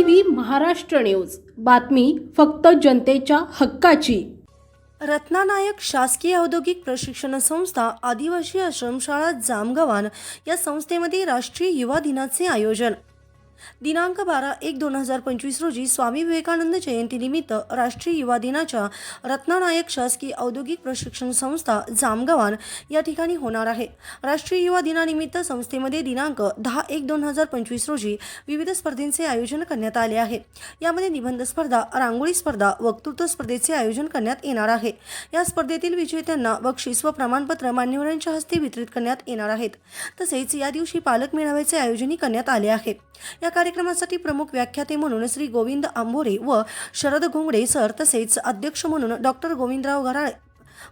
V Maharashtra news. बातमी फक्त जनतेच्या हक्काची. रत्नानायक शासकीय औद्योगिक प्रशिक्षण संस्था आदिवासी आश्रमशाळा जामगवान या संस्थेमध्ये राष्ट्रीय युवा दिनाचे आयोजन. दिनांक बारा एक दोन हजार पंचवीस रोजी स्वामी विवेकानंद जयंतीनिमित्त राष्ट्रीय युवा दिनाच्या रत्नानायक शासकीय औद्योगिक प्रशिक्षण संस्था जामगवान या ठिकाणी होणार आहे. राष्ट्रीय युवा दिनानिमित्त संस्थेमध्ये दिनांक दहा एक दोन हजार पंचवीस रोजी विविध स्पर्धेचे आयोजन करण्यात आले आहे. यामध्ये निबंध स्पर्धा रांगोळी स्पर्धा वक्तृत्व स्पर्धेचे आयोजन करण्यात येणार आहे. या स्पर्धेतील विजेत्यांना बक्षीस व प्रमाणपत्र मान्यवरांच्या हस्ते वितरित करण्यात येणार आहेत. तसेच या दिवशी पालक मेळाव्याचे आयोजनही करण्यात आले आहे. या कार्यक्रमासाठी प्रमुख व्याख्याते म्हणून श्री गोविंद आंबोरे व शरद घोंगडे सर तसेच अध्यक्ष म्हणून डॉक्टर गोविंदराव घराळे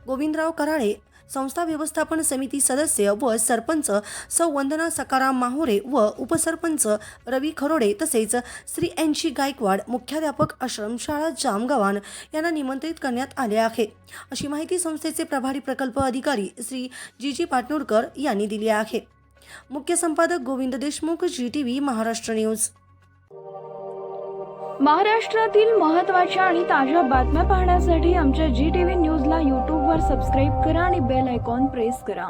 गोविंदराव कराळे संस्था व्यवस्थापन समिती सदस्य व सरपंच सौ वंदना सकाराम माहुरे व उपसरपंच रवी खरोडे तसेच श्री एन शी गायकवाड मुख्याध्यापक आश्रमशाळा जामगवान यांना निमंत्रित करण्यात आले आहे. अशी माहिती संस्थेचे प्रभारी प्रकल्प अधिकारी श्री जी जी पाटणूरकर यांनी दिली आहे. मुख्य संपादक Govind Deshmukh G T V Maharashtra news महाराष्ट्रातील महत्त्वाच्या आणि ताज्या बातम्या पाहण्यासाठी आमच्या जी टी व्ही न्यूजला यूट्यूबवर सबस्क्राईब करा आणि बेल आयकॉन प्रेस करा.